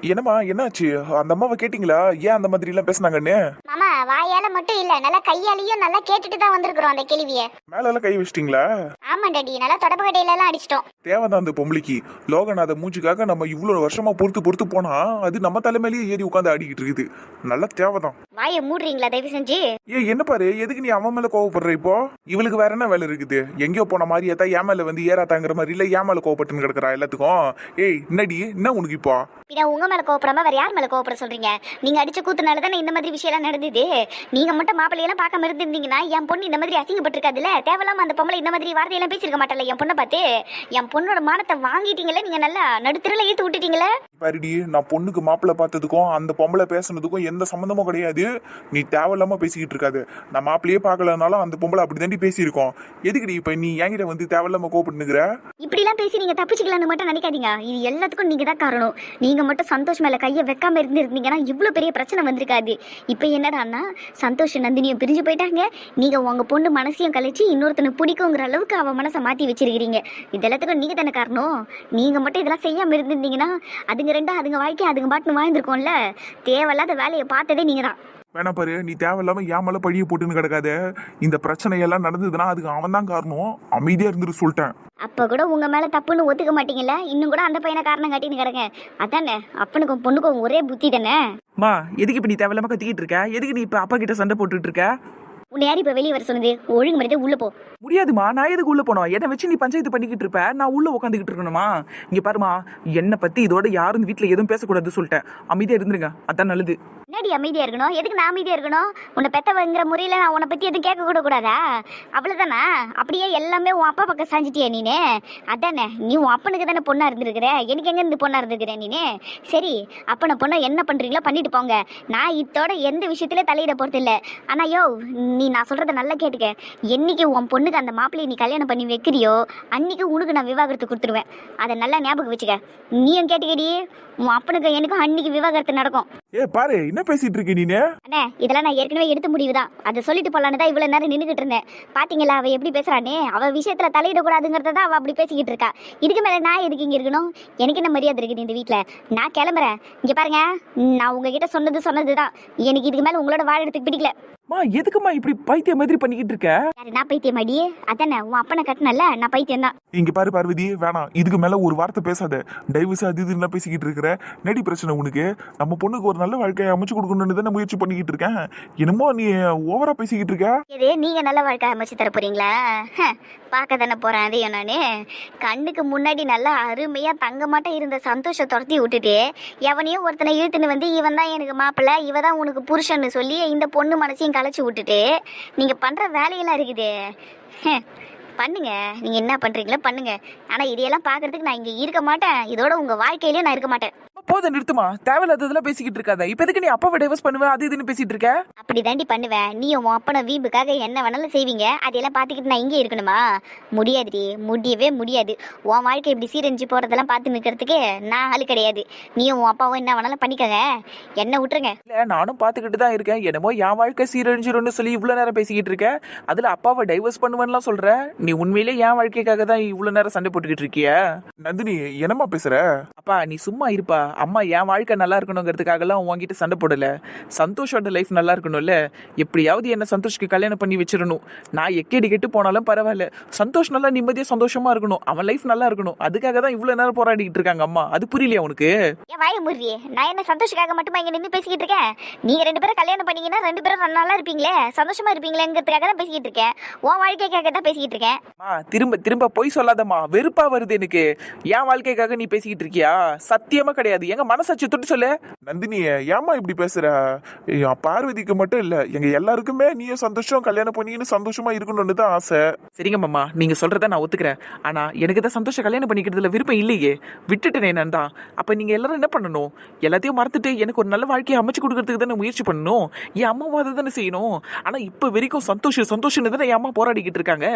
என்னம்மா என்னாச்சு? அந்த அம்மாவை கேட்டிங்களா? ஏன் அந்த மாதிரி எல்லாம் பேசினாங்கன்னு? மாமா வாயால மட்டும் இல்ல நல்லா கையாலையும் நல்லா கேட்டுட்டு தான் வந்திருக்கிறோம் அந்த கேள்விய. மேல எல்லாம் கை வச்சிட்டீங்களா? ஆமா டாடி நல்லா தொடப்பு கடையில எல்லாம் அடிச்சிட்டோம். தேவைதான் அந்த பொம்பளைக்கு. லோகநாத மூஞ்சிக்காக நம்ம இவ்வளவு வருஷமா பொறுத்து பொறுத்து போனா அது நம்ம தலைமையிலேயே ஏறி உட்காந்து ஆடிக்கிட்டு இருக்குது. நல்லா தேவைதான். வாயை மூடுறீங்களா தயவு செஞ்சு? ஏ என்ன பாரு? எதுக்கு நீ அவன் மேல கோவப்படுற இப்போ? இவளுக்கு வேற என்ன வேலை இருக்குது? எங்கேயோ போன மாதிரி ஏத்தா ஏன் மேல வந்து ஏறாத்தாங்கிற மாதிரி இல்ல ஏன் மேல கோவப்பட்டுன்னு கிடக்குறா எல்லாத்துக்கும்? ஏய் என்னடி? என்ன உனக்கு இப்போ? பின்ன உங்க மேல கோவப்படாம வேற யார் மேல கோவப்பட சொல்றீங்க? நீங்க அடிச்ச கூத்துனால தானே இந்த மாதிரி விஷயம் எல்லாம் நடந்தது? நீங்க மட்டும் மாப்பிள்ளையெல்லாம் பார்க்காம இருந்திருந்தீங்கன்னா என் பொண்ணு இந்த மாதிரி அசிங்கப்பட்டிருக்காதுல்ல? தேவையில்லாம அந்த பொம்பளை இந்த மாதிரி வார்த்தையெல்லாம் பேசியிருக்க மாட்டல என் பொண்ணை பார்த்து? என் பொண்ணோட மானத்தை வாங்கிட்டீங்களே நீங்க நல்லா நடுத்தருல இழுத்து விட்டுட்டீங்களே? பாருடி நான் பொண்ணுக்கு மாப்பிள்ளை பார்த்ததுக்கும் அந்த பொம்பளை பேசுனதுக்கும் எந்த சம்மந்தமும் கிடையாது. நீ தேவையில்லாம பேசிக்கிட்டு இருக்காது. நான் மாப்பிள்ளையே பார்க்கலனாலும் அந்த பொம்பளை அப்படி தாண்டி பேசியிருக்கோம். எதுக்குடி இப்ப நீ என்கிட்ட வந்து தேவையில்லாம கோவப்பட்டுனுக்குற இப்படிலாம் பேசி நீங்க தப்பிச்சுக்கலாம்னு மட்டும் நினைக்காதீங்க. இது எல்லாத்துக்கும் நீங்க தான் காரணம். நீங்க மட்டும் சந்தோஷ் மேல கையை வைக்காம இருந்திருந்தீங்கன்னா இவ்வளவு பெரிய பிரச்சனை வந்திருக்காது. இப்போ என்னடான்னா சந்தோஷ் நந்தினியும் பிரிஞ்சு போயிட்டாங்க. நீங்க உங்க பொண்ணு மனசையும் கழிச்சு இன்னொருத்தனுக்கு பிடிக்குங்கிற அளவுக்கு அவ மனசை மாத்தி வச்சிருக்கிறீங்க. இது எல்லாத்துக்கும் நீங்க தானே காரணம். நீங்க மட்டும் இதெல்லாம் செய்யாம இருந்திருந்தீங்கன்னா அதுங்க ரெண்டும் அதுங்க வாழ்க்கை அதுங்க பாட்டுன்னு வாழ்ந்துருக்கோம்ல. தேவையில்லாத வேலையை பார்த்ததே நீங்க தான் வேணா பாரு நீ தேவையில்லாம ஏன் மேல பழிய போட்டுன்னு கிடக்காத. இந்த பிரச்சனை எல்லாம் நடந்ததுன்னா அதுக்கு அவன் தான் காரணம். அமைதியா இருந்துட்டு சொல்லிட்டேன். அப்ப கூட உங்க மேல தப்புன்னு ஒத்துக்க மாட்டீங்கல்ல? இன்னும் கூட அந்த பையனை காரணம் காட்டின்னு கிடங்க அதானே? அப்பனுக்கும் பொண்ணுக்கும் ஒரே புத்தி தானே? மா எதுக்கு இப்ப நீ தேவையில்லாம கத்திக்கிட்டு இருக்க? எதுக்கு நீ இப்ப அப்பா கிட்ட சண்டை போட்டுட்டு இருக்க? உன்னை யார் இப்ப வெளியே வர சொன்னது? ஒழுங்கு மரியாதை உள்ள போ. முடியாதுமா நான் எதுக்கு உள்ள போனோம்? எதை வச்சு நீ பஞ்சாயத்து பண்ணிக்கிட்டு இருப்ப? நான் உள்ள உட்காந்துக்கிட்டு இருக்கணுமா? இங்க பாருமா என்னை பத்தி இதோட யாரும் வீட்டுல எதுவும் பேசக்கூடாதுன்னு சொல்லிட்டேன். அமைதியா இருந்துருங்க. அதான் நல்லது. என்னடி அமைதியா இருக்கணும்? எதுக்கு நான் அமைதியா இருக்கணும்? உன்னை பெத்தவங்கிற முறையில நான் உன்னை பத்தி எதுவும் கேட்க கூட கூடாதா? அவ்வளவுதானா? அப்படியே எல்லாமே உன் அப்பா பக்கம் சாஞ்சிட்டியா நீனே? அதானே? நீ உன் அப்பனுக்கு தானே பொண்ணா இருந்திருக்கிற? எனக்கு எங்க இருந்து பொண்ணா இருந்திருக்கிற நீனே? சரி அப்பனை பொண்ணை என்ன பண்றீங்களோ பண்ணிட்டு போங்க. நான் இத்தோட எந்த விஷயத்துல தலையிட போறது இல்ல. ஆனா யோ நீ நான் சொல்றத நல்லா கேட்டுக்க. என்னைக்கு உன் பொண்ணுக்கு அந்த மாப்பிள்ளையை நீ கல்யாணம் பண்ணி வைக்கிறியோ அன்னைக்கு உனக்கு நான் விவாகரத்து கொடுத்துருவேன். அதை நல்லா ஞாபகம் வச்சுக்க. நீயும் கேட்டுக்கடி. உன் அப்பனுக்கு எனக்கும் அன்னைக்கு விவாகரத்து நடக்கும். ஏ பாரு என்ன பேசிட்டு இருக்க நீனே? அண்ணே இதெல்லாம் நான் ஏற்கனவே எடுத்த முடிவு தான் அதை சொல்லிட்டு போலான்னு தான் இவ்வளவு நேரம் நின்றுகிட்டு இருந்தேன். பாத்தீங்களா அவ எப்படி பேசுறானே? அவ விஷயத்துல தலையிடக்கூடாதுங்கிறத தான் அவ அப்படி பேசிக்கிட்டு இருக்கா. இதுக்கு மேல நான் எதுக்கு இங்க இருக்கணும்? எனக்கு என்ன மரியாதை இருக்குது இந்த வீட்ல? நான் கிளம்புறேன். இங்க பாருங்க நான் உங்ககிட்ட சொன்னது சொன்னதுதான். எனக்கு இதுக்கு மேல உங்களோட வாழறதுக்கு பிடிக்கல. மா எதுக்குமா இப்படி பைத்திய மாதிரி பண்ணிக்கிட்டு இருக்க? நான் பைத்தியம் அடி அதானே உன் அப்பனை கட்டினல நான் பைத்தியம் தான் இங்க பாரு பார்வதி வேணாம். இதுக்கு மேல ஒரு வார்த்தை பேசாத. டைவர்ஸ் அது இதுன்னு பேசிக்கிட்டு இருக்கிற? நடி பிரச்சனை உனக்கு? நம்ம பொண்ணுக்கு ஒரு நல்ல வாழ்க்கையை அமைச்சு கொடுக்கணும்னு தானே முயற்சி பண்ணிக்கிட்டு இருக்கேன். என்னமோ நீ ஓவரா பேசிக்கிட்டு இருக்க? இது நீங்க நல்ல வாழ்க்கை அமைச்சு தர போறீங்களா? ஹ, பார்க்க தானே போறேன் அதையும் நானு. கண்ணுக்கு முன்னாடி நல்லா அருமையா தங்கமாட்டம் இருந்த சந்தோஷம் துரத்தி விட்டுட்டு எவனையும் ஒருத்தனை இழுத்துன்னு வந்து இவன் தான் எனக்கு மாப்பிள்ளை இவ தான் உனக்கு புருஷன்னு சொல்லி இந்த பொண்ணு மனசையும் களைச்சு விட்டுட்டு நீங்கள் பண்ணுற வேலையெல்லாம் இருக்குது. பண்ணுங்க. நீங்கள் என்ன பண்ணுறீங்களோ பண்ணுங்க. ஆனால் இதையெல்லாம் பார்க்கறதுக்கு நான் இங்கே இருக்க மாட்டேன். இதோட உங்கள் வாழ்க்கையிலே நான் இருக்க மாட்டேன். போதும் நிறுத்துமா? தேவையில்லாததெல்லாம் பேசிக்கிட்டு இருக்காத. இப்ப எதுக்கு நீ அப்பாவை டைவர்ஸ் பண்ணுவேன் அது இதுன்னு பேசிட்டு இருக்க? அப்படி தாண்டி பண்ணுவேன் நீ உன் அப்பனை வீம்புக்காக என்ன வேணாலும் செய்வீங்க. அதையெல்லாம் பார்த்துக்கிட்டு நான் இங்கே இருக்கணுமா? முடியாதுடி. முடியவே முடியாது. உன் வாழ்க்கை இப்படி சீரழிஞ்சு போகிறதெல்லாம் பார்த்து நிற்கிறதுக்கு நான் ஆள் கிடையாது. நீயும் உன் அப்பாவும் என்ன வேணாலும் பண்ணிக்கங்க. என்ன விட்டுருங்க. இல்ல நானும் பாத்துக்கிட்டு தான் இருக்கேன். என்னமோ என் வாழ்க்கை சீரழிஞ்சிரும்னு சொல்லி இவ்வளவு நேரம் பேசிக்கிட்டு இருக்க. அதுல அப்பாவை டைவர்ஸ் பண்ணுவேன்லாம் சொல்ற. நீ உண்மையிலே என் வாழ்க்கைக்காக தான் இவ்வளவு நேரம் சண்டை போட்டுக்கிட்டு இருக்கிய? நந்தினி என்னம்மா பேசுற? அப்பா நீ சும்மா இருப்பா. அம்மா என் வாழ்க்கை நல்லா இருக்கணுங்கிறதுக்காகலாம் உன்கிட்ட சண்டை போடல. சந்தோஷோட லைஃப் நல்லா இருக்கணும்ல. எப்படியாவது என்ன சந்தோஷ்க்கு கல்யாணம் பண்ணி வச்சிடணும். நான் எக்கேடி கெட்டு போனாலும் பரவாயில்ல. சந்தோஷ் நல்லா நிம்மதியா சந்தோஷமா இருக்கணும். அவன் லைஃப் நல்லா இருக்கணும். அதுக்காக தான் இவ்வளவு நேரம் போராடிக்கிட்டு இருக்காங்க அம்மா. அது புரியலையா உனக்கு? வாய முறியே நான் என்ன சந்தோஷக்காக மட்டுமா இங்கே நின்று பேசிக்கிட்டு இருக்கேன்? நீங்கள் ரெண்டு பேரும் கல்யாணம் பண்ணீங்கன்னா ரெண்டு பேரும் நல்லா இருப்பீங்களே? சந்தோஷமா இருப்பீங்களேங்கிறதுக்காக தான் பேசிக்கிட்டு இருக்கேன். உன் வாழ்க்கைக்காக தான் பேசிக்கிட்டு இருக்கேன். திரும்ப திரும்ப பொய் சொல்லாதம்மா. வெறுப்பா வருது எனக்கு. என் வாழ்க்கைக்காக நீ பேசிக்கிட்டு இருக்கியா? சத்தியமா கிடையாது. எங்க மனசாட்சி தொட்டு சொல்லு. நந்தினி ஏம்மா இப்படி பேசுற? பார்வதிக்கு மட்டும் இல்ல எங்க எல்லாருக்குமே நீயும் சந்தோஷம் கல்யாணம் பண்ணிக்கின்னு சந்தோஷமா இருக்கணும்னு தான் ஆசை. சரிங்க மாமா நீங்க சொல்றத நான் ஒத்துக்கிறேன். ஆனா எனக்கு தான் சந்தோஷம் கல்யாணம் பண்ணிக்கிறதுல விருப்பம் இல்லையே. விட்டுட்டேனே நான் தான். அப்ப நீங்க எல்லாரும் என்ன பண்ணணும்? எல்லாத்தையும் மறந்துட்டு எனக்கு ஒரு நல்ல வாழ்க்கையை அமைச்சு கொடுக்கறதுக்கு தானே முயற்சி பண்ணணும்? என் அம்மாவும் அதை தானே செய்யணும்? ஆனா இப்ப வரைக்கும் சந்தோஷம் சந்தோஷம்னு தானே என் அம்மா போராடிக்கிட்டு இருக்காங்க.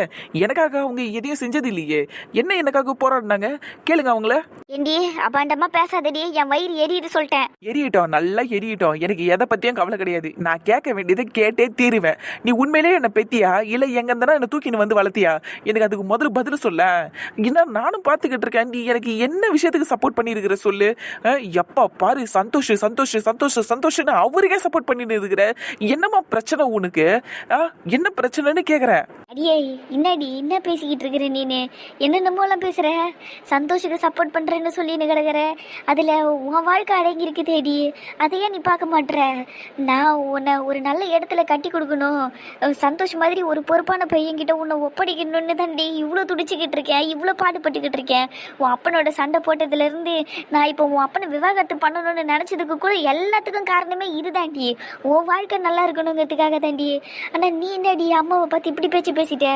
எனக்காக அவங்க எதையும் செஞ்சது இல்லையே. என்ன எனக்காக போராடினாங்க? கேளுங்க அவங்கள. ஏண்டி அபாண்டமா பேசாதடி. என் வயிறு எரியுது சொல்லிட்டேன். எரியட்டும் நல்லா எரியட்டும். எனக்கு எதை பத்தியும் கவலை கிடையாது. நான் கேட்க வேண்டியதை கேட்டே தீருவேன். நீ உண்மையிலேயே என்ன பெத்தியா? இல்ல எங்க இருந்தா என்ன தூக்கின்னு வந்து வளர்த்தியா? எனக்கு அதுக்கு முதல்ல பதில் சொல்ல. என்ன நானும் பார்த்துக்கிட்டு இருக்கேன். நீ எனக்கு என்ன விஷயத்துக்கு சப்போர்ட் பண்ணியிருக்கிற சொல்லு? எப்பா பாரு சந்தோஷ் சந்தோஷ் சந்தோஷ் சந்தோஷ்னு அவருக்கே சப்போர்ட் பண்ணிட்டு இருக்கிற என்னம்மா பிரச்சனை உனக்கு? என்ன பிரச்சனைன்னு கேக்குறேன் அடியே என்னடி என்ன பேசிக்கிட்டு இருக்கிற நீனு? என்னென்னமோலாம் பேசுற? சந்தோஷுக்கு சப்போர்ட் பண்றேன்னு சொல்லின்னு கிடக்குற. அதுல உன் வாழ்க்கை அடங்கி இருக்குதேடி அதையே நீ பார்க்க மாட்ற. நான் உன்னை ஒரு நல்ல இடத்துல கட்டி கொடுக்கணும். சந்தோஷ் மாதிரி ஒரு பொறுப்பான பையன்கிட்ட உன்னை ஒப்படைக்கணும்னு தாண்டி இவ்வளோ துடிச்சுக்கிட்டு இருக்கேன் இவ்வளோ பாடுபட்டுக்கிட்டு இருக்கேன். உன் அப்பனோட சண்டை போட்டதுல இருந்து நான் இப்போ உன் அப்பனை விவாகரத்து பண்ணணும்னு நினச்சதுக்கு கூட எல்லாத்துக்கும் காரணமே இதுதாண்டி உன் வாழ்க்கை நல்லா இருக்கணுங்கிறதுக்காக தாண்டி. ஆனால் நீ என்னடி அம்மாவை பார்த்து இப்படி பேச்சு பேசிட்ட?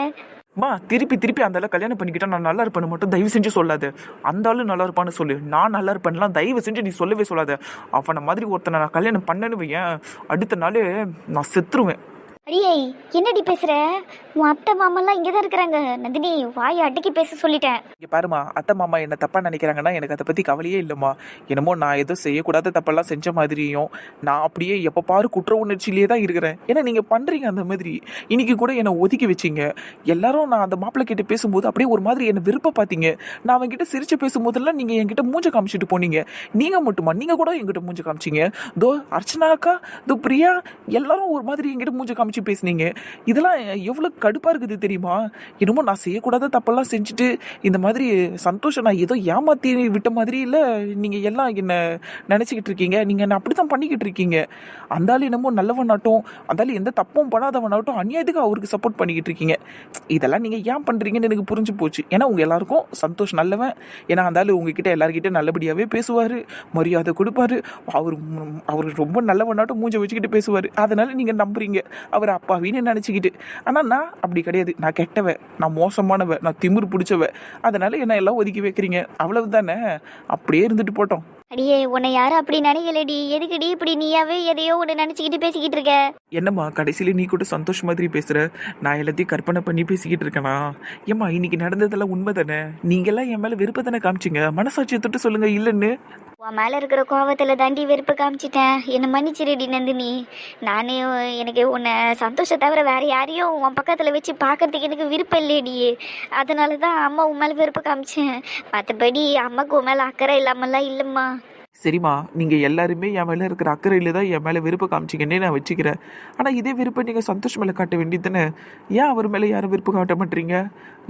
மா திருப்பி திருப்பி அந்த ஆளை கல்யாணம் பண்ணிக்கிட்டா நான் நல்லா இருப்பேன்னு மட்டும் தயவு செஞ்சு சொல்லாது. அந்த ஆளு நல்லா இருப்பான்னு சொல்லு. நான் நல்லா இருப்பேன்லாம் தயவு செஞ்சு நீ சொல்லவே சொல்லாத. அவனை மாதிரி ஒருத்தனை நான் கல்யாணம் பண்ணனு வையேன். அடுத்த நாள் நான் செத்துருவேன். அடியே என்னடி பேசுற? உன் அத்தை மாமாலாம் இங்கே தான் இருக்கிறாங்க. நந்தினி வாயை அடக்கி பேச சொல்லிட்டேன். இங்கே பாருமா அத்தை மாமா என்ன தப்பாக நினைக்கிறாங்கன்னா எனக்கு அதை பற்றி கவலையே இல்லைம்மா. என்னமோ நான் எதுவும் செய்யக்கூடாத தப்பெல்லாம் செஞ்ச மாதிரியும் நான் அப்படியே எப்போ பாரு குற்ற உணர்ச்சியிலேயே தான் இருக்கிறேன். ஏன்னா நீங்கள் பண்ணுறீங்க அந்த மாதிரி. இன்னைக்கு கூட என்னை ஒதுக்கி வச்சீங்க. எல்லாரும் நான் அந்த மாப்பிள்ளை கிட்ட பேசும்போது அப்படியே ஒரு மாதிரி என்னை விருப்ப பார்த்தீங்க நான் அவன்கிட்ட சிரிச்சு பேசும்போதெல்லாம் நீங்கள் என்கிட்ட மூஞ்ச காமிச்சிட்டு போனீங்க. நீங்கள் மட்டுமா? நீங்கள் கூட என்கிட்ட மூஞ்ச காமிச்சீங்க. தோ அர்ச்சனா அக்கா தோ பிரியா எல்லாரும் ஒரு மாதிரி என்கிட்ட மூஞ்ச காமிச்சு பேசுனீங்க. இதெல்லாம் எவ்வளோ கடுப்பா இருக்குது தெரியுமா? என்னமோ நான் செய்யக்கூடாத தப்பெல்லாம் செஞ்சுட்டு இந்த மாதிரி சந்தோஷம் நான் ஏதோ ஏமாத்தி விட்ட மாதிரி இல்லை நீங்கள் எல்லாம் என்ன நினச்சிக்கிட்டு இருக்கீங்க? நீங்கள் என்ன அப்படி தான் பண்ணிக்கிட்டு இருக்கீங்க. அந்தாலும் என்னமோ நல்லவனாட்டும் அந்தாலும் எந்த தப்பும் பண்ணாதவனாட்டும் அநியாயத்துக்கு அவருக்கு சப்போர்ட் பண்ணிக்கிட்டு இருக்கீங்க. இதெல்லாம் நீங்கள் ஏன் பண்ணுறீங்கன்னு எனக்கு புரிஞ்சு போச்சு. ஏன்னா உங்கள் எல்லாருக்கும் சந்தோஷம் நல்லவன். ஏன்னா அந்தாலும் உங்ககிட்ட எல்லாருக்கிட்டே நல்லபடியாகவே பேசுவார் மரியாதை கொடுப்பாரு. அவர் அவர் ரொம்ப நல்லவனாட்டும் மூஞ்ச வச்சுக்கிட்டு பேசுவார். அதனால் நீங்கள் நம்புறீங்க. அவர் அப்பாவின்னு நினச்சிக்கிட்டு. ஆனால் நான் அப்படி கிடையாது. நான் கெட்டவ நான் மோசமானவ நான் திமிர் பிடிச்சவ. அதனால் என்ன எல்லாம் ஒதுக்கி வைக்கிறீங்க. அவ்வளவு தானே அப்படியே இருந்துட்டு போட்டோம். அடியே உன்னை யாரும் அப்படி நினைக்கலடி? எதுக்குடி இப்படி நீயாவே எதையோ ஒன்று நினச்சிக்கிட்டு பேசிக்கிட்டு இருக்க? என்னம்மா கடைசியில நீ கூட சந்தோஷ் மாதிரி பேசுற. நான் எல்லாத்தையும் கற்பனை பண்ணி பேசிக்கிட்டு இருக்கேனா? ஏம்மா இன்னைக்கு நடந்ததெல்லாம் உண்மை தானே நீங்கெல்லாம் என் மேல விருப்பம் தானே காமிச்சிங்க? மனசாட்சியை தொட்டு சொல்லுங்க இல்லைன்னு. உன் மேலே இருக்கிற கோவத்தில் தாண்டி வெறுப்பு காமிச்சிட்டேன். என்னை மன்னிச்சிருடி நந்தினி. நானே எனக்கு உன்னை சந்தோஷம் தவிர வேற யாரையும் உன் பக்கத்தில் வச்சு பார்க்கறதுக்கு எனக்கு விருப்பம் இல்லையடி. அதனால தான் அம்மா உன் மேலே வெறுப்பு காமிச்சேன். மற்றபடி அம்மாவுக்கு உன் மேலே அக்கறை இல்லாமலாம் இல்லைம்மா. சரிம்மா நீங்கள் எல்லாருமே என் மேலே இருக்கிற அக்கறையில் தான் என் மேலே விருப்பம் காமிச்சிங்கன்னே நான் வச்சுக்கிறேன். ஆனால் இதே விருப்பம் நீங்கள் சந்தோஷ் மேலே காட்ட வேண்டியது தானே ஏன் அவர் மேலே யாரும் விருப்பம் காட்ட மாட்டீங்க?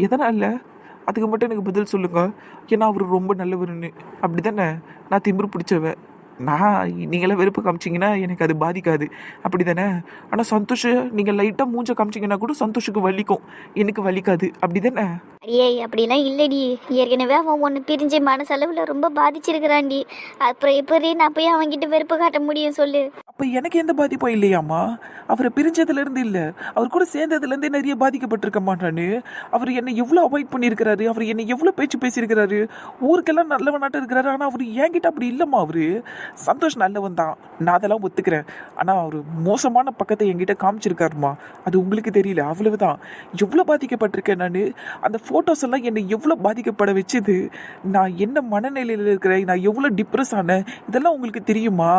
எதனால? அதுக்கு மட்டும் எனக்கு பதில் சொல்லுங்க. ஏன்னா அவர் ரொம்ப நல்லவருன்னு அப்படி தானே நான் திமிரு பிடிச்சவ நான் நீங்களே வெறுப்பு காமிச்சிங்கன்னா எனக்கு அது பாதிக்காது. அப்படி தானே ஆனால் சந்தோஷ் நீங்கள் லைட்டாக மூஞ்ச காமிச்சிங்கன்னா கூட சந்தோஷுக்கு வலிக்கும். எனக்கு வலிக்காது. அப்படி தானே அடியே அப்படிலாம் இல்லடி. ஏற்கனவே அவன் ஒன்று பிரிஞ்சு மனசளவில் ரொம்ப பாதிச்சிருக்கிறான்டி. அப்புறம் எப்படி நான் போய் அவன்கிட்ட வெறுப்பு காட்ட முடியும் சொல்லு. அப்போ எனக்கு எந்த பாதிப்பும் இல்லையாம்மா? அவரை பிரிஞ்சதுலேருந்து இல்லை. அவர் கூட சேர்ந்ததுலேருந்தே நிறைய பாதிக்கப்பட்டிருக்கமா நான் அவர் என்னை எவ்வளோ அவாய்ட் பண்ணியிருக்கிறாரு? அவர் என்னை எவ்வளோ பேச்சு பேசியிருக்கிறாரு? ஊருக்கெல்லாம் நல்லவனாட்டம் இருக்கிறாரு. ஆனால் அவர் என்கிட்ட அப்படி இல்லைம்மா அவர். சந்தோஷ் நல்லவன் தான். நான் அதெல்லாம் ஒத்துக்கிறேன். ஆனால் அவர் மோசமான பக்கத்தை என்கிட்ட காமிச்சிருக்காருமா? அது உங்களுக்கு தெரியல. அவ்வளவுதான். எவ்வளோ பாதிக்கப்பட்டிருக்கேன் நான்? அந்த ஃபோட்டோஸ் எல்லாம் என்னை எவ்வளோ பாதிக்கப்பட வச்சது? நான் என்ன மனநிலையில் இருக்கிறேன்? நான் எவ்வளோ டிப்ரெஸ் ஆனேன்? இதெல்லாம் உங்களுக்கு தெரியுமா?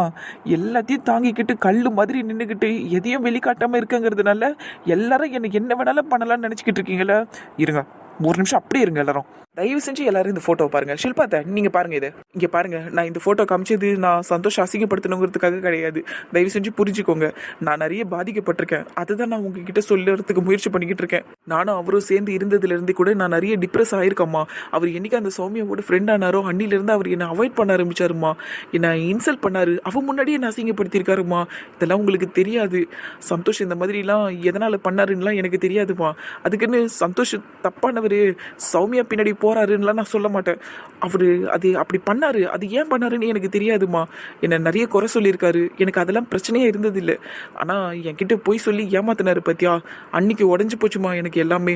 எல்லாத்தையும் தாங்கிக்கிட்டு கல் மாதிரி நின்றுக்கிட்டு எதையும் வெளிக்காட்டாமல் இருக்குங்கிறதுனால எல்லாரும் எனக்கு என்ன வேணாலும் பண்ணலாம்னு நினச்சிக்கிட்டு இருக்கீங்களா? இருங்க ஒரு நிமிஷம் அப்படியே இருங்க எல்லாரும். தயவு செஞ்சு எல்லாரும் இந்த ஃபோட்டோ பாருங்க. ஷில்பாத்த நீங்க பாருங்க இதை. இங்க பாருங்க. நான் இந்த ஃபோட்டோ காமிச்சது நான் சந்தோஷம் அசிங்கப்படுத்தணுங்கிறதுக்காக கிடையாது. தயவு செஞ்சு புரிஞ்சுக்கோங்க. நான் நிறைய பாதிக்கப்பட்டிருக்கேன். அதுதான் நான் உங்ககிட்ட சொல்லுறதுக்கு முயற்சி பண்ணிக்கிட்டு இருக்கேன். நானும் அவரும் சேர்ந்து இருந்ததுல இருந்து கூட நான் நிறைய டிப்ரெஸ் ஆயிருக்கம்மா. அவர் என்னைக்கு அந்த சௌமியாவோட ஃப்ரெண்ட் ஆனாரோ அன்னில அவர் என்னை அவாய்ட் பண்ண ஆரம்பிச்சாருமா என்னை இன்சல்ட் பண்ணாரு. அவன் முன்னாடியே என்ன அசிங்கப்படுத்தியிருக்காருமா இதெல்லாம் உங்களுக்கு தெரியாது. சந்தோஷ் இந்த மாதிரிலாம் எதனால பண்ணாருன்னுலாம் எனக்கு தெரியாதுமா அதுக்குன்னு சந்தோஷ் தப்பானவர் சௌமியா பின்னாடி போறாருன்னுலாம் நான் சொல்ல மாட்டேன். அவர் அது அப்படி பண்ணாரு. அது ஏன் பண்ணாருன்னு எனக்கு தெரியாதுமா என்னை நிறைய குறை சொல்லியிருக்காரு. எனக்கு அதெல்லாம் பிரச்சனையே இருந்ததில்லை. ஆனால் என்கிட்ட போய் சொல்லி ஏமாத்தினாரு பத்தியா? அன்னைக்கு உடஞ்சி போச்சுமா எனக்கு எல்லாமே.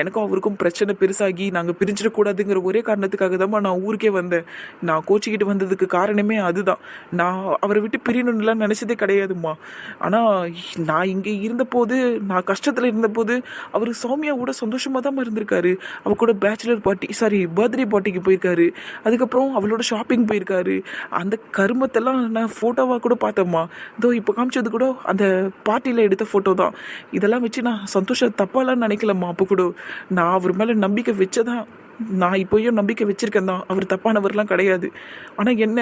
எனக்கும் அவருக்கும் பிரச்சனை பெருசாகி நாங்கள் பிரிஞ்சிடக்கூடாதுங்கிற ஒரே காரணத்துக்காக தான்மா நான் ஊருக்கே வந்தேன். நான் கோச்சிக்கிட்டு வந்ததுக்கு காரணமே அதுதான். நான் அவரை விட்டு பிரியணும்லாம் நினச்சதே கிடையாதும்மா. ஆனால் நான் இங்கே இருந்தபோது நான் கஷ்டத்தில் இருந்தபோது அவர் சௌமியாவோட சந்தோஷமாக தான் இருந்திருக்காரு. அவர் அவ கூட பேச்சுலர் பார்ட்டி சாரி பர்த்டே பார்ட்டிக்கு போயிருக்காரு. அதுக்கப்புறம் அவளோட ஷாப்பிங் போயிருக்காரு. அந்த கருமத்தெல்லாம் நான் ஃபோட்டோவாக கூட பார்த்தேம்மா. இதோ இப்போ காமிச்சது கூட அந்த பார்ட்டியில் எடுத்த ஃபோட்டோ தான். இதெல்லாம் வச்சு நான் சந்தோஷம் தப்பாலாம் நினைக்கலம்மா அப்போ கூட. நான் அவர் மேலே நம்பிக்கை வச்சதான் நான் இப்போயும் நம்பிக்கை வச்சுருக்கேன் தான் அவர் தப்பானவர்லாம் கிடையாது. ஆனால் என்ன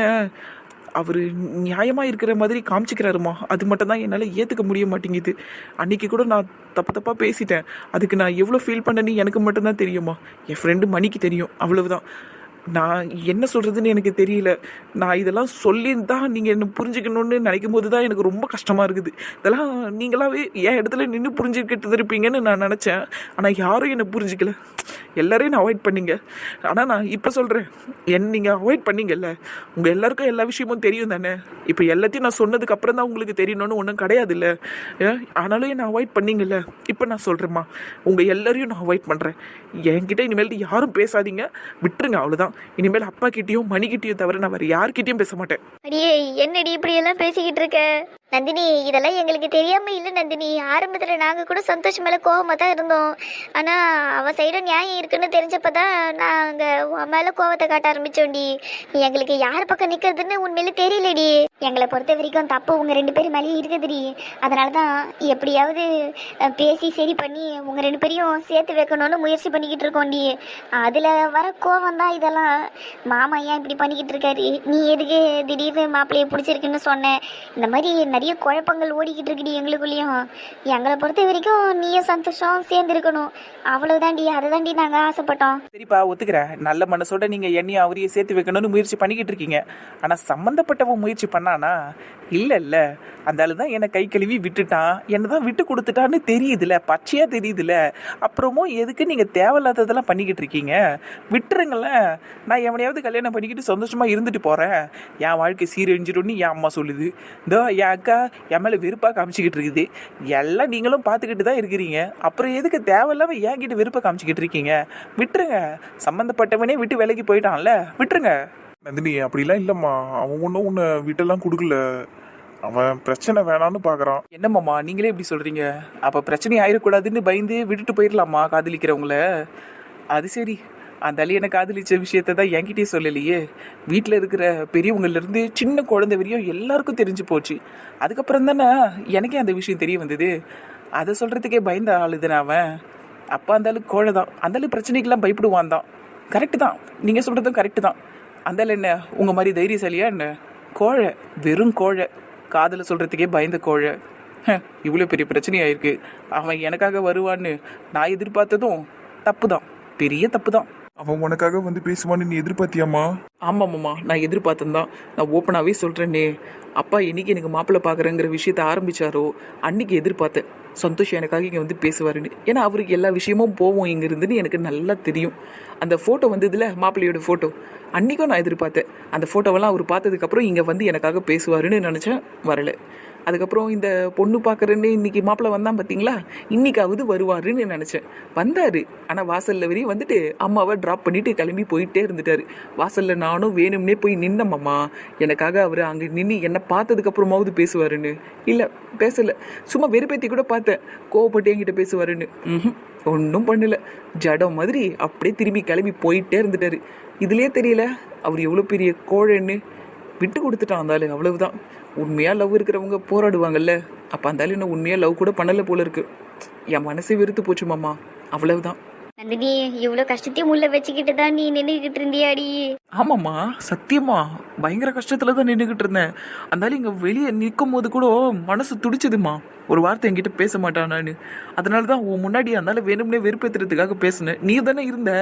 அவர் நியாயமாக இருக்கிற மாதிரி காமிச்சிக்கிறாருமா? அது மட்டும் தான் என்னால் ஏற்றுக்க முடிய மாட்டேங்குது. அன்றைக்கி கூட நான் தப்பு தப்பாக பேசிட்டேன். அதுக்கு நான் எவ்வளோ ஃபீல் பண்ணேன்னு எனக்கு மட்டும்தான் தெரியுமா? என் ஃப்ரெண்டு மணிக்கு தெரியும். அவ்வளவுதான். நான் என்ன சொல்கிறதுன்னு எனக்கு தெரியல. நான் இதெல்லாம் சொல்லி தான் நீங்கள் என்ன புரிஞ்சுக்கணும்னு நினைக்கும் போது தான் எனக்கு ரொம்ப கஷ்டமாக இருக்குது. இதெல்லாம் நீங்களாவே என் இடத்துல நின்று புரிஞ்சுக்கிட்டு இருப்பீங்கன்னு நான் நினச்சேன். ஆனால் யாரும் என்னை புரிஞ்சிக்கல. எல்லாரையும் நான் அவாய்ட் பண்ணீங்க. ஆனால் நான் இப்போ சொல்கிறேன் என் நீங்கள் அவாய்ட் பண்ணீங்கல்ல. உங்கள் எல்லாருக்கும் எல்லா விஷயமும் தெரியும் தானே. இப்போ எல்லாத்தையும் நான் சொன்னதுக்கப்புறம் தான் உங்களுக்கு தெரியணும்னு ஒன்றும் கிடையாதுல்ல. ஆனாலும் என்னை அவாய்ட் பண்ணிங்கல்ல. இப்போ நான் சொல்கிறேம்மா உங்கள் எல்லாரையும் நான் அவாய்ட் பண்ணுறேன் என்கிட்ட இனிமேல் யாரும் பேசாதீங்க. விட்டுருங்க அவ்வளோதான் இனிமேல் அப்பா கிட்டேயும் மணிக்கிட்டேயும் தவிர நான் வேறு யார்கிட்டயும் பேச மாட்டேன். அடியே என்னடி இப்படி எல்லாம் பேசிக்கிட்டு இருக்க? நந்தினி இதெல்லாம் எங்களுக்கு தெரியாம இல்ல நந்தினி. ஆரம்பத்துல நாங்க கூட சந்தோஷ் மேல கோவமா தான் இருந்தோம். ஆனா அவ சைடு நியாயம் இருக்குன்னு தெரிஞ்சப்பதான் நாங்க உன் மேல கோவத்தை காட்ட ஆரம்பிச்சோண்டி எங்களுக்கு யார் பக்கம் நிக்கிறதுன்னு உண்மையில தெரியலடி. எங்களை பொறுத்த வரைக்கும் தப்பு உங்கள் ரெண்டு பேரும் மேலேயும் இருக்குதுடி அதனாலதான் எப்படியாவது பேசி சரி பண்ணி உங்கள் ரெண்டு பேரையும் சேர்த்து வைக்கணும்னு முயற்சி பண்ணிக்கிட்டு இருக்கோண்டி அதில் வர கோவம் தான் இதெல்லாம். மாமா ஏன் இப்படி பண்ணிக்கிட்டு இருக்காரு? நீ எதுக்கு திடீர்னு மாப்பிள்ளையை பிடிச்சிருக்குன்னு சொன்னேன் இந்த மாதிரி நிறைய குழப்பங்கள் ஓடிக்கிட்டு இருக்குடி எங்களுக்குள்ளேயும். எங்களை பொறுத்த வரைக்கும் நீயும் சந்தோஷம் சேர்ந்து இருக்கணும் அதை தாண்டி நாங்கள் ஆசைப்பட்டோம். சரிப்பா ஒத்துக்கிறேன். நல்ல மனசோட நீங்கள் என்னையும் அவரையும் சேர்த்து வைக்கணும்னு முயற்சி பண்ணிக்கிட்டு இருக்கீங்க. ஆனால் சம்மந்தப்பட்டவன் முயற்சி பண்ண பண்ணானா இல்லை இல்லை அந்த ஆள் தான் என்னை கை கழுவி விட்டுட்டான். என்னை தான் விட்டு கொடுத்துட்டான்னு தெரியுதுல பச்சையாக தெரியுதுல. அப்புறமும் எதுக்கு நீங்கள் தேவையில்லாததெல்லாம் பண்ணிக்கிட்டு இருக்கீங்க? விட்டுருங்களேன். நான் எவனையாவது கல்யாணம் பண்ணிக்கிட்டு சந்தோஷமாக இருந்துட்டு போகிறேன் என் வாழ்க்கை சீரழிஞ்சிடும்னு என் அம்மா சொல்லுது. இதோ என் அக்கா என் மேலே வெறுப்பாக காமிச்சிக்கிட்டு இருக்குது. எல்லாம் நீங்களும் பார்த்துக்கிட்டு தான் இருக்கிறீங்க. அப்புறம் எதுக்கு தேவையில்லாமல் என்கிட்ட வெறுப்பை காமிச்சிக்கிட்டு இருக்கீங்க? விட்டுருங்க. சம்மந்தப்பட்டவனே விட்டு விலைக்கு போயிட்டான்ல. விட்டுருங்க. நந்தினி அப்படிலாம் இல்லைம்மா. அவன் ஒன்றும் உன்னை வீட்டெல்லாம் கொடுக்கல. அவன் பிரச்சனை வேணான்னு பார்க்குறான் என்னம்மாம்மா நீங்களே இப்படி சொல்கிறீங்க அப்போ பிரச்சனை ஆயிடக்கூடாதுன்னு பயந்து விட்டுட்டு போயிடலாமா காதலிக்கிறவங்கள? அது சரி. அந்த அள்ளி எனக்கு காதலிச்ச விஷயத்த தான் என்கிட்டயே சொல்லலையே. வீட்டில் இருக்கிற பெரியவங்கலேருந்து சின்ன குழந்தை வரையும் எல்லாருக்கும் தெரிஞ்சு போச்சு. அதுக்கப்புறம் தானே எனக்கே அந்த விஷயம் தெரிய வந்தது. அதை சொல்கிறதுக்கே பயந்த ஆளு அவன். அப்போ அந்த ஆளு கோழை தான். அந்த ஆளு பிரச்சனைக்கெல்லாம் பயப்படுவான் தான். கரெக்டு தான். நீங்கள் சொல்கிறதும் கரெக்டு தான். அந்த ஆளு என்ன? உங்கள் மாதிரி தைரியசாலியா என்ன? கோழை. வெறும் கோழை. காதலை சொல்கிறதுக்கே பயந்த கோழை. இவ்வளோ பெரிய பிரச்சனையாயிருக்கு. அவன் எனக்காக வருவான்னு நான் எதிர்பார்த்ததும் தப்பு தான் பெரிய தப்பு தான் அவன் உனக்காக வந்து பேசுவான்னு நீ எதிர்பார்த்தியாம்மா? ஆமாம்மாம்மா நான் எதிர்பார்த்தேன் தான் நான் ஓப்பனாகவே சொல்கிறேனே அப்பா என்னைக்கு எனக்கு மாப்பிள்ளை பார்க்குறேங்கிற விஷயத்த ஆரம்பிச்சாரோ அன்னைக்கு எதிர்பார்த்தேன். சந்தோஷ் எனக்காக இங்கே வந்து பேசுவாருன்னு. ஏன்னா அவருக்கு எல்லா விஷயமும் போவோம் இங்கே இருந்துன்னு எனக்கு நல்லா தெரியும். அந்த ஃபோட்டோ வந்ததுல மாப்பிள்ளையோட ஃபோட்டோ அன்றைக்கும் நான் எதிர்பார்த்தேன். அந்த ஃபோட்டோவெல்லாம் அவர் பார்த்ததுக்கப்புறம் இங்கே வந்து எனக்காக பேசுவாருன்னு நினச்சேன் வரல. அதுக்கப்புறம் இந்த பொண்ணு பார்க்குறேன்னு இன்றைக்கி மாப்பிள்ளை வந்தான் பார்த்தீங்களா இன்னைக்காவது வருவாருன்னு நினச்சேன். வந்தார். ஆனால் வாசலில் வரையும் வந்துட்டு அம்மாவை ட்ராப் பண்ணிவிட்டு கிளம்பி போயிட்டே இருந்துட்டாரு. வாசலில் நானும் வேணும்னே போய் நின்னம்மா எனக்காக அவர் அங்கே நின்று என்னை பார்த்ததுக்கப்புறமாவது பேசுவாருன்னு. இல்லை பேசலை. சும்மா வெறுப்பேத்தி கூட பார்த்தேன். கோவப்பட்டு என்கிட்ட பேசுவாருன்னு. ம் ஒன்றும் பண்ணல. ஜடம் மாதிரி அப்படியே திரும்பி கிளம்பி போயிட்டே இருந்துட்டாரு. இதுலயே தெரியல அவர் எவ்வளோ பெரிய கோழைன்னு விட்டு கொடுத்துட்டான் அந்தாலும் அவ்வளவுதான். உண்மையா லவ் இருக்கிறவங்க போராடுவாங்கல்ல அப்ப அந்தாலும் என்ன உண்மையா லவ் கூட பண்ணல போல இருக்கு. என் மனசே வெறுத்து போச்சு மாமா அவ்வளவுதான். நந்தினி இவ்வளோ கஷ்டத்தையும் உள்ள வச்சுக்கிட்டு தான் நீ நின்றுகிட்டு இருந்தியாடி? ஆமாம்மா சத்தியமா பயங்கர கஷ்டத்துல தான் நின்றுக்கிட்டு இருந்தேன். அதனால இங்க வெளியே நிற்கும் போது கூட மனசு துடிச்சதுமா ஒரு வார்த்தை என்கிட்ட பேச மாட்டான் நான். அதனால தான் உன் முன்னாடி அதனால வேணும்னே வெறுப்பேத்துறதுக்காக பேசினேன். நீ தானே இருந்த?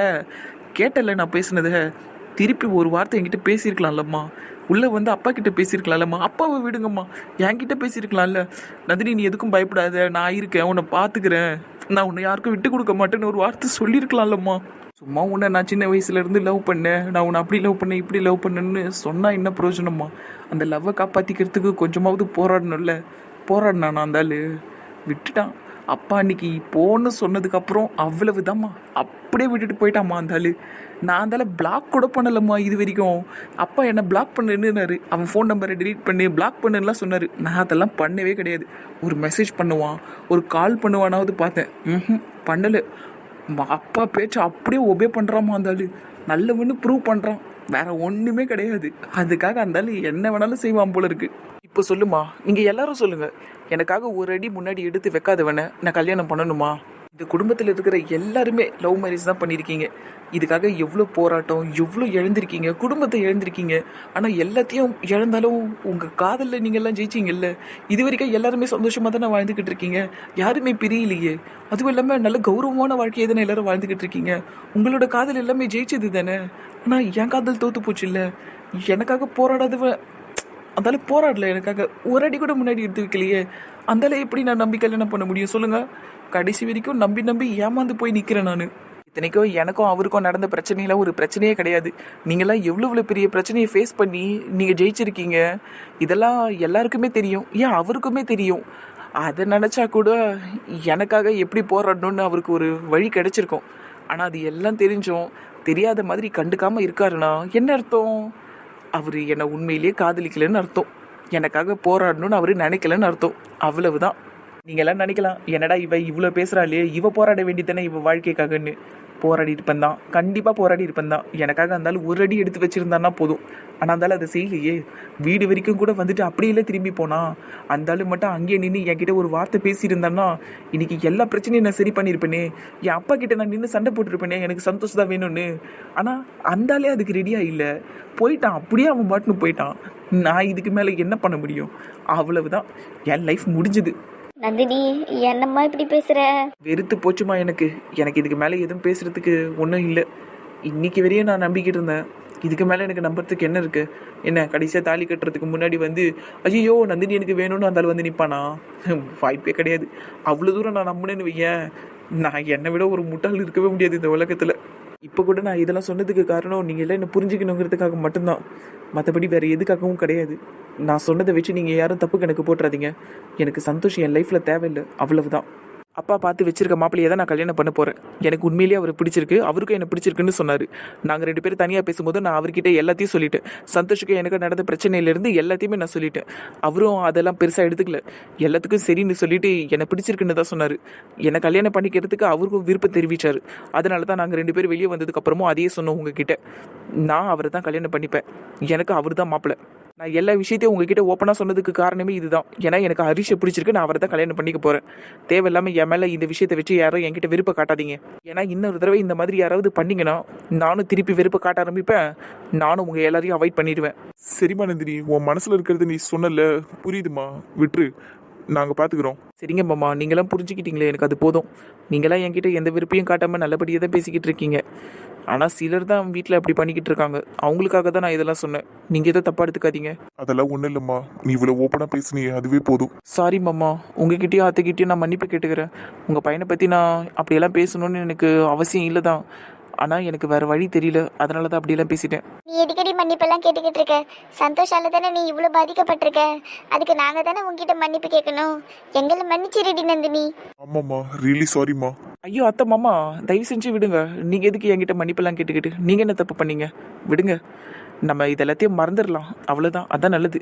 கேட்டல நான் பேசினத. திருப்பி ஒரு வார்த்தை என்கிட்ட பேசியிருக்கலாம்லம்மா. உள்ள வந்து அப்பா கிட்ட பேசியிருக்கலாம்லம்மா. அப்பாவை விடுங்கம்மா. என்கிட்ட பேசியிருக்கலாம்ல. நந்தினி நீ எதுக்கும் பயப்படாத. நான் இருக்கேன். உன்னை பார்த்துக்கிறேன் நான் உன்னை யாருக்கும் விட்டு கொடுக்க மாட்டேன்னு ஒரு வார்த்தை சொல்லியிருக்கலாம்லம்மா. சும்மா உன்னை நான் சின்ன வயசுல இருந்து லவ் பண்ணேன். நான் உன்னை அப்படி லவ் பண்ணேன் இப்படி லவ் பண்ணேன்னு சொன்னா என்ன பிரயோஜனம்மா? அந்த லவ்வை காப்பாத்திக்கிறதுக்கு கொஞ்சமாவது போராடணும்ல. போராடினா நான் அந்த விட்டுட்டான். அப்பா அன்னைக்கு போன்னு சொன்னதுக்கப்புறம் அவ்வளவுதாம்மா. அப்படியே விட்டுட்டு போயிட்டாம்மா அந்த ஆள். நான் அந்த பிளாக் கூட பண்ணலம்மா இது வரைக்கும். அப்பா என்னை பிளாக் பண்ணுன்னாரு அவன் ஃபோன் நம்பரை டிலீட் பண்ணி பிளாக் பண்ணுலாம் சொன்னார். நான் அதெல்லாம் பண்ணவே கிடையாது. ஒரு மெசேஜ் பண்ணுவான் ஒரு கால் பண்ணுவானாவது பார்த்தேன். ம் பண்ணலை. அப்பா பேச்சு அப்படியே ஒபே பண்ணுறாமா அந்த ஆள். நல்லவன்னு ப்ரூவ் பண்ணுறான் வேற ஒன்றுமே கிடையாது. அதுக்காக அந்த என்ன வேணாலும் செய்வான் போல இருக்கு. இப்போ சொல்லுமா நீங்கள் எல்லாரும் சொல்லுங்க. எனக்காக ஒரு அடி முன்னாடி எடுத்து வைக்காதவனை நான் கல்யாணம் பண்ணணுமா? இந்த குடும்பத்தில் இருக்கிற எல்லாருமே லவ் மேரேஜ் தான் பண்ணியிருக்கீங்க இதுக்காக எவ்வளோ போராட்டம் எவ்வளோ இழந்திருக்கீங்க குடும்பத்தை இழந்திருக்கீங்க ஆனால் எல்லாத்தையும் இழந்தாலும் உங்கள் காதலில் நீங்கள்லாம் ஜெயிச்சிங்கல்ல. இது வரைக்கும் எல்லாருமே சந்தோஷமாக தானே வாழ்ந்துக்கிட்டு இருக்கீங்க? யாருமே பிரியலையே. அதுவும் இல்லாமல் நல்ல கௌரவமான வாழ்க்கையை தானே எல்லாரும் வாழ்ந்துக்கிட்டு இருக்கீங்க. உங்களோட காதல் எல்லாமே ஜெயிச்சது தானே? ஆனால் என் காதல் தோத்து போச்சு இல்லை எனக்காக போராடாதவன் அந்தால போராடல. எனக்காக ஒரு அடி கூட முன்னாடி எடுத்து வைக்கலையே. அந்தால எப்படி நான் நம்பி கல்யாணம் பண்ண முடியும் சொல்லுங்க. கடைசி வரைக்கும் நம்பி நம்பி ஏமாந்து போய் நிற்கிறேன் நான். இத்தனைக்கும் எனக்கும் அவருக்கும் நடந்த பிரச்சனையெல்லாம் ஒரு பிரச்சனையே கிடையாது. நீங்களாம் எவ்வளோ இவ்வளோ பெரிய பிரச்சனையை ஃபேஸ் பண்ணி நீங்கள் ஜெயிச்சிருக்கீங்க. இதெல்லாம் எல்லாருக்குமே தெரியும். ஏன் அவருக்குமே தெரியும்? அதை நினச்சா கூட எனக்காக எப்படி போராடணும்னு அவருக்கு ஒரு வழி கிடைச்சிருக்கும். ஆனால் அது எல்லாம் தெரிஞ்சும் தெரியாத மாதிரி கண்டுக்காமல் இருக்காருன்னா என்ன அர்த்தம்? அவர் என்னை உண்மையிலேயே காதலிக்கலைன்னு அர்த்தம். எனக்காக போராடணும்னு அவர் நினைக்கலன்னு அர்த்தம். அவ்வளவுதான். நீங்களாம் நினைக்கலாம் என்னடா இவ இவ்வளோ பேசுகிறாளே இவ போராட வேண்டியதானே இவ வாழ்க்கைக்காகன்னு. போராடி இருப்பேன் தான் கண்டிப்பாக போராடி இருப்பேன் தான் எனக்காக இருந்தாலும் ஒரு அடி எடுத்து வச்சுருந்தான்னா போதும். ஆனால் இருந்தாலும் அதை செய்யலையே. வீடு வரைக்கும் கூட வந்துட்டு அப்படியே திரும்பி போனா. அந்தாலும் மட்டும் அங்கேயே நின்று என்கிட்ட ஒரு வார்த்தை பேசியிருந்தான்னா இன்னைக்கு எல்லா பிரச்சனையும் நான் சரி பண்ணியிருப்பேனே. என் அப்பா கிட்ட நான் நின்று சண்டை போட்டிருப்பேனே. எனக்கு சந்தோஷம் தான் வேணும்னு. ஆனால் அந்தாலே அதுக்கு ரெடியாக இல்லை. போயிட்டான். அப்படியே அவன் பாட்டுன்னு போயிட்டான். நான் இதுக்கு மேலே என்ன பண்ண முடியும்? அவ்வளவுதான். என் லைஃப் முடிஞ்சுது. நந்தினி என்னம்மா இப்படி பேசுற? வெறுத்து போச்சுமா எனக்கு? எனக்கு இதுக்கு மேலே எதுவும் பேசுறதுக்கு ஒன்றும் இல்லை. இன்னைக்கு வரையும் நான் நம்பிக்கிட்டு இருந்தேன். இதுக்கு மேலே எனக்கு நம்புறதுக்கு என்ன இருக்கு? என்ன கடைசியாக தாலி கட்டுறதுக்கு முன்னாடி வந்து ஐயோ நந்தினி எனக்கு வேணும்னு அந்த வந்து நிற்பானா வாய்ப்பே கிடையாது. அவ்வளோ தூரம் நான் நம்பினேன்னு வையேன். நான் என்னை விட ஒரு முட்டாள் இருக்கவே முடியாது இந்த உலகத்தில். இப்போ கூட நான் இதெல்லாம் சொன்னதுக்கு காரணம் நீங்கள் எல்லாம் என்ன புரிஞ்சுக்கணுங்கிறதுக்காக மட்டும்தான். மற்றபடி வேறு எதுக்காகவும் கிடையாது. நான் சொன்னதை வச்சு நீங்கள் யாரும் தப்பு கணக்கு போட்டுறாதீங்க. எனக்கு சந்தோஷம் என் லைஃப்பில் தேவையில்லை. அவ்வளவுதான். அப்பா பார்த்து வச்சிருக்க மாப்பிள்ளையை தான் நான் கல்யாணம் பண்ண போகிறேன் எனக்கு உண்மையிலேயே அவர் பிடிச்சிருக்கு. அவருக்கும் என்னை பிடிச்சிருக்குன்னு சொன்னார். நாங்கள் ரெண்டு பேரும் தனியாக பேசும்போது நான் அவர்கிட்ட எல்லாத்தையும் சொல்லிட்டேன். சந்தோஷுக்கு எனக்கு நடந்த பிரச்சனையிலேருந்து எல்லாத்தையுமே நான் சொல்லிட்டேன். அவரும் அதெல்லாம் பெருசாக எடுத்துக்கல. எல்லாத்துக்கும் சரின்னு சொல்லிட்டு என்னை பிடிச்சிருக்குன்னு தான் சொன்னார். என்னை கல்யாணம் பண்ணிக்கிறதுக்கு அவருக்கும் விருப்பம் தெரிவிச்சார். அதனால தான் நாங்கள் ரெண்டு பேரும் வெளியே வந்ததுக்கப்புறமும் அதையே சொன்னோம் உங்ககிட்ட. நான் அவரை தான் கல்யாணம் பண்ணிப்பேன். எனக்கு அவர் தான் மாப்பிள்ளை. நான் எல்லா விஷயத்தையும் உங்ககிட்ட ஓப்பனாக சொன்னதுக்கு காரணமே இதுதான். ஏன்னா எனக்கு ஹரிஷை பிடிச்சிருக்கு. நான் அவரை தான் கல்யாணம் பண்ணிக்க போகிறேன் தேவையில்லாமல் என் மேலே இந்த விஷயத்தை வச்சு யாரும் என்கிட்ட விருப்ப காட்டாதீங்க. ஏன்னா இன்னொரு தடவை இந்த மாதிரி யாராவது பண்ணீங்கன்னா நானும் திருப்பி விருப்ப காட்ட ஆரம்பிப்பேன். நானும் உங்கள் எல்லாரையும் அவாய்ட் பண்ணிடுவேன். சரிம்மா நந்தினி உன் மனசுல இருக்கிறது நீ சொன்னல புரியுதுமா விட்டுரு. நாங்க பாத்துக்கிறோம். சரிங்க மாமா. நீங்களாம் புரிஞ்சுக்கிட்டீங்களே. எனக்கு அது போதும். நீங்களாம் என்கிட்ட எந்த விருப்பையும் காட்டாமல் நல்லபடியாக தான் பேசிக்கிட்டு இருக்கீங்க. ஆனால் சிலர் தான் வீட்டில் அப்படி பண்ணிக்கிட்டு இருக்காங்க. அவங்களுக்காக தான் நான் இதெல்லாம் சொன்னேன். நீங்கள் எதை தப்பாக எடுத்துக்காதீங்க. அதெல்லாம் ஒண்ணும் இல்லம்மா. நீ இவ்வளவு ஓப்பனா பேசுனியே அதுவே போதும். சாரி மாமா. உங்ககிட்டயும் அத்தைக்கிட்டயும் நான் மன்னிப்பு கேட்டுக்கிறேன். உங்கள் பையனை பற்றி நான் அப்படியெல்லாம் பேசணும்னு எனக்கு அவசியம் இல்லை தான் ஆனால் எனக்கு வேறு வழி தெரியல. அதனால தான் அப்படியெல்லாம் பேசிட்டேன். நீ எதுக்கடி மன்னிப்பெல்லாம் கேட்டுக்கிட்டு இருக்க? சந்தோஷால தானே நீ இவ்வளோ பாதிக்கப்பட்டிருக்க? அதுக்கு நாங்கள் தானே உங்ககிட்ட மன்னிப்பு கேட்கணும். எங்களை மன்னிச்சிருடி நந்தினி. ஆமாம்மா. ரியலி சாரிம்மா ஐயோ அத்தை மாமா தயவு செஞ்சு விடுங்க. நீங்கள் எதுக்கு என்கிட்ட மன்னிப்பெல்லாம் கேட்டுக்கிட்டு? நீங்கள் என்ன தப்பு பண்ணீங்க? விடுங்க. நம்ம இதெல்லாத்தையும் மறந்துடலாம். அவ்வளோதான் அதான் நல்லது.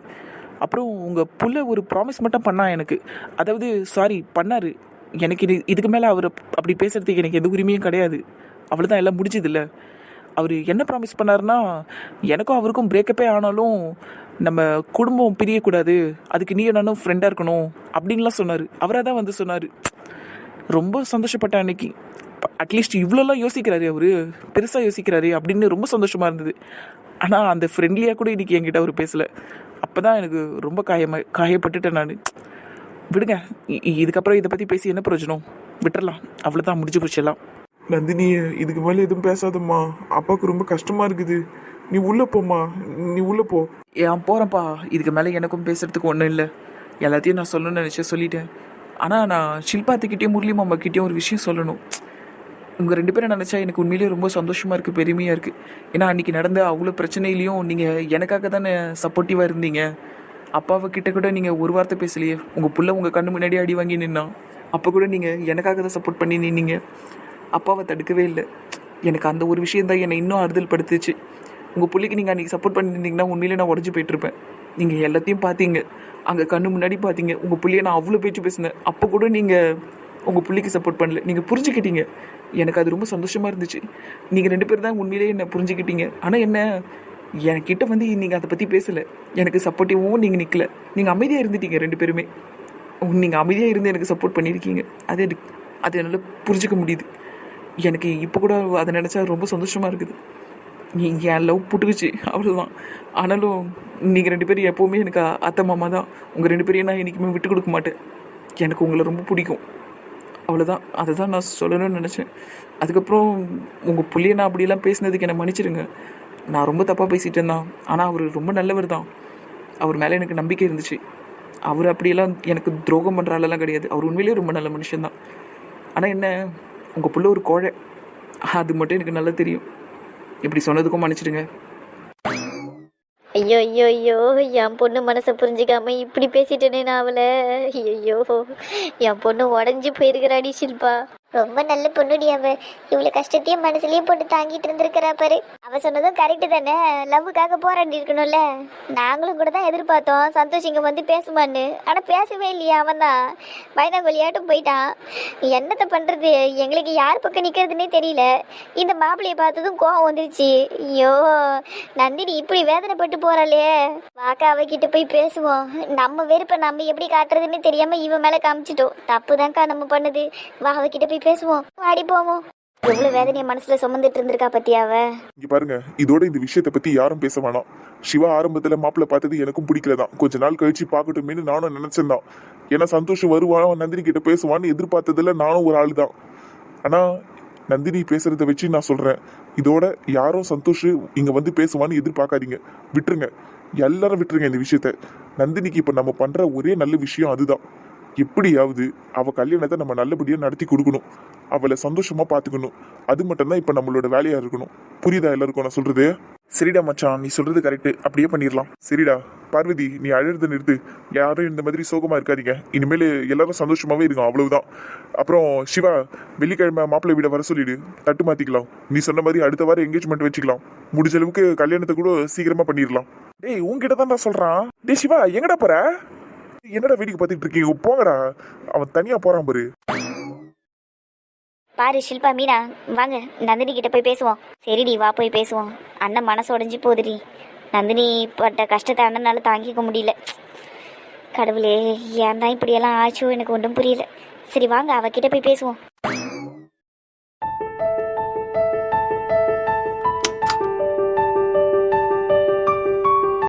அப்புறம் உங்கள் புள்ள ஒரு ப்ராமிஸ் மட்டும் பண்ணா எனக்கு. அதாவது சாரி பண்ணாரு. எனக்கு இது இதுக்கு மேலே அவர் அப்படி பேசுறதுக்கு எனக்கு எந்த உரிமையும் கிடையாது. அவ்வளோதான் எல்லாம் முடிஞ்சதில்ல. அவர் என்ன ப்ராமிஸ் பண்ணாருன்னா எனக்கும் அவருக்கும் பிரேக்கப்பே ஆனாலும் நம்ம குடும்பம் பிரியக்கூடாது. அதுக்கு நீ நானும் ஃப்ரெண்டாக இருக்கணும் அப்படின்லாம் சொன்னார். அவராக தான் வந்து சொன்னார். ரொம்ப சந்தோஷப்பட்டேன் அன்னைக்கு. அட்லீஸ்ட் இவ்வளோலாம் யோசிக்கிறாரு அவர். பெருசாக யோசிக்கிறாரு அப்படின்னு ரொம்ப சந்தோஷமாக இருந்தது. ஆனால் அந்த ஃப்ரெண்ட்லியாக கூட இன்றைக்கி என்கிட்ட அவர் பேசலை. அப்போ தான் எனக்கு ரொம்ப காயமா காயப்பட்டுட்டேன் நான். விடுங்க இதுக்கப்புறம் இதை பற்றி பேசி என்ன பிரயோஜனம்? விட்டுறலாம். அவ்வளோதான் முடிஞ்சு போச்சு எல்லாம். நந்தினி இதுக்கு மேலே எதுவும் பேசாதம்மா. அப்பாவுக்கு ரொம்ப கஷ்டமா இருக்குது. நீ உள்ள போம்மா. நீ உள்ள போ. ஏன் போகிறேன்ப்பா இதுக்கு மேலே எனக்கும் பேசுறதுக்கு ஒன்றும் இல்லை. எல்லாத்தையும் நான் சொல்லணும்னு நினச்ச சொல்லிட்டேன். ஆனால் நான் ஷில்பாத்துக்கிட்டேயும் முரளி மாமாக்கிட்டேயும் ஒரு விஷயம் சொல்லணும். உங்கள் ரெண்டு பேரும் நினச்சா எனக்கு உண்மையிலேயே ரொம்ப சந்தோஷமாக இருக்குது பெருமையாக இருக்குது ஏன்னா அன்றைக்கி நடந்த அவ்வளோ பிரச்சனையிலையும் நீங்கள் எனக்காக தானே சப்போர்ட்டிவாக இருந்தீங்க. அப்பாவை கிட்ட கூட நீங்கள் ஒரு வார்த்தை பேசலையே. உங்கள் புள்ள உங்கள் கண்ணு முன்னாடி அடி வாங்கி நின்னான். அப்போ கூட நீங்கள் எனக்காக தான் சப்போர்ட் பண்ணி நின்னீங்க. அப்பாவை தடுக்கவே இல்லை. எனக்கு அந்த ஒரு விஷயம் தான் என்னை இன்னும் ஆறுதல் படுத்துச்சு. உங்கள் பிள்ளைக்கு நீங்கள் அன்றைக்கி சப்போர்ட் பண்ணியிருந்தீங்கன்னா உண்மையிலே நான் உடஞ்சி போயிட்டுருப்பேன். நீங்கள் எல்லாத்தையும் பார்த்தீங்க. அங்கே கண்ணு முன்னாடி பார்த்தீங்க. உங்கள் பிள்ளைய நான் அவ்வளோ பேச்சு பேசினேன். அப்போ கூட நீங்கள் உங்கள் பிள்ளைக்கு சப்போர்ட் பண்ணல. நீங்கள் புரிஞ்சுக்கிட்டீங்க. எனக்கு அது ரொம்ப சந்தோஷமாக இருந்துச்சு. நீங்கள் ரெண்டு பேர் தான் உண்மையிலேயே என்னை புரிஞ்சுக்கிட்டீங்க. ஆனால் என்ன? என்கிட்ட வந்து நீங்கள் அதை பற்றி பேசலை. எனக்கு சப்போர்ட்டிவும் நீங்கள் நிற்கல நீங்கள் அமைதியாக இருந்துட்டீங்க ரெண்டு பேருமே. நீங்கள் அமைதியாக இருந்து எனக்கு சப்போர்ட் பண்ணியிருக்கீங்க. அது எனக்கு அது என்னால் புரிஞ்சுக்க முடியுது. எனக்கு இப்போ கூட அதை நினச்சா ரொம்ப சந்தோஷமாக இருக்குது. நீ என் லவ் புட்டுக்குச்சு அவ்வளோதான் ஆனாலும் நீங்கள் ரெண்டு பேரும் எப்போவுமே எனக்கு அத்தை மாமா தான். உங்கள் ரெண்டு பேரையும் நான் என்றைக்குமே விட்டு கொடுக்க மாட்டேன். எனக்கு உங்களை ரொம்ப பிடிக்கும். அவ்வளோதான் அதை தான் நான் சொல்லணும்னு நினச்சேன். அதுக்கப்புறம் உங்கள் புள்ளிய நான் அப்படியெல்லாம் பேசினதுக்கு என்னை மன்னிச்சிடுங்க. நான் ரொம்ப தப்பாக பேசிகிட்டு இருந்தான். ஆனால் அவர் ரொம்ப நல்லவர் தான். அவர் மேலே எனக்கு நம்பிக்கை இருந்துச்சு. அவர் அப்படியெல்லாம் எனக்கு துரோகம் பண்ணுற ஆளெல்லாம் கிடையாது. அவர் உண்மையிலேயே ரொம்ப நல்ல மனுஷன்தான் ஆனால் என்ன உங்கள் பிள்ளை ஒரு கோழை. அது மட்டும் எனக்கு நல்லா தெரியும். இப்படி சொன்னதுக்கும் மன்னிச்சிடுங்க. ஐயோ ஐயோ ஐயோ என் பொண்ணு மனசை புரிஞ்சுக்காம இப்படி பேசிட்டேனே நான் அவளை. ஐயோ என் பொண்ணு உடஞ்சி போயிருக்கிறாடி ஷில்பா. ரொம்ப நல்ல பொண்ணுடி அவ. இவ்வளவு கஷ்டத்தையும் மனசுலயே போட்டு தாங்கிட்டு இருந்திருக்கிறா பாரு. அவ சொன்னதும் கரெக்டு தானே. லவ்வுக்காக போராடி இருக்கணும்ல. நாங்களும் கூட தான் எதிர்பார்த்தோம். சந்தோஷ் இங்க வந்து பேசுமான்னு. ஆனா பேசவே இல்லையா அவன் தான். வயதாங்கொல்லியாட்டும் போயிட்டான். என்னத்தை பண்றது? எங்களுக்கு யார் பக்கம் நிக்கிறதுனே தெரியல. இந்த மாப்பிள்ளைய பார்த்ததும் கோவம் வந்துருச்சு. ஐயோ நந்தினி இப்படி வேதனைப்பட்டு போறாளே. வாக்கா அவகிட்ட போய் பேசுவோம். நம்ம வெறுப்பை நம்ம எப்படி காட்டுறதுன்னு தெரியாம இவன் மேல காமிச்சிட்டோம். தப்பு தான்க்கா நம்ம பண்ணுது. வா அவகிட்ட போய் பேசுவோம். வாடி போவோம். எவ்வளவு வேதனைய மனசுல சுமந்துட்டு இருந்திருக்கா பத்தியாவ? இங்க பாருங்க இதோட இந்த விஷயத்தை பத்தி யாரும் பேச வேணாம். சிவா ஆரம்பத்துல மாப்பிள்ள பார்த்தது எனக்கும் பிடிக்கலதான் கொஞ்ச நாள் கழிச்சு பாக்கட்டுமேனு நானும் நினைச்சிருந்தான் ஏன்னா சந்தோஷம் வருவான் நந்தினி கிட்ட பேசுவான்னு எதிர்பார்த்ததுல நானும் ஒரு ஆள் தான் ஆனா நந்தினி பேசுறத வச்சு நான் சொல்றேன். இதோட யாரும் சந்தோஷ் இங்க வந்து பேசுவான்னு எதிர்பார்க்காதீங்க. விட்டுருங்க. எல்லாரும் விட்டுருங்க இந்த விஷயத்த. நந்தினிக்கு இப்ப நம்ம பண்ற ஒரே நல்ல விஷயம் அதுதான். எப்படியாவது அவள் கல்யாணத்தை நம்ம நல்லபடியாக நடத்தி கொடுக்கணும். அவளை சந்தோஷமாக பார்த்துக்கணும் அது மட்டும்தான் இப்போ நம்மளோட வேலையாக இருக்கணும். புரியுதா எல்லாருக்கும் நான் சொல்கிறது சரிடா மச்சான் நீ சொல்றது கரெக்டு அப்படியே பண்ணிடலாம். சரிடா. பார்வதி நீ அழுறது நிறுத்து. யாரும் இந்த மாதிரி சோகமா இருக்காதீங்க. இனிமேல் எல்லாரும் சந்தோஷமாவே இருக்கும் அவ்வளவுதான். அப்புறம் சிவா வெள்ளிக்கிழமை மாப்பிள்ளை வீட வர சொல்லிடு. தட்டு மாத்திக்கலாம். நீ சொன்ன மாதிரி அடுத்த வாரம் என்கேஜ்மெண்ட் வச்சுக்கலாம். முடிஞ்ச அளவுக்கு கல்யாணத்தை கூட சீக்கிரமா பண்ணிடலாம். டேய் உங்ககிட்ட தான் சொல்றான். டேய் சிவா எங்கடா போற? என்னடா வேடிக்கை பார்த்துட்டு இருக்கீங்க? போங்கடா. அவன் தனியா போறான் பாரு. பாரு ஷில்பா மீனா வாங்க. நந்தினி கிட்ட போய் பேசுவோம். சரிடி வா போய் பேசுவோம். அண்ணன் மனசு உடஞ்சி போகுதுடி. நந்தினி பட்ட கஷ்டத்தை அண்ணனால தாங்கிக்க முடியல. கடவுளே ஏன் தான் இப்படியெல்லாம் ஆச்சோ? எனக்கு ஒன்றும் புரியல. சரி வாங்க அவகிட்ட போய் பேசுவோம்.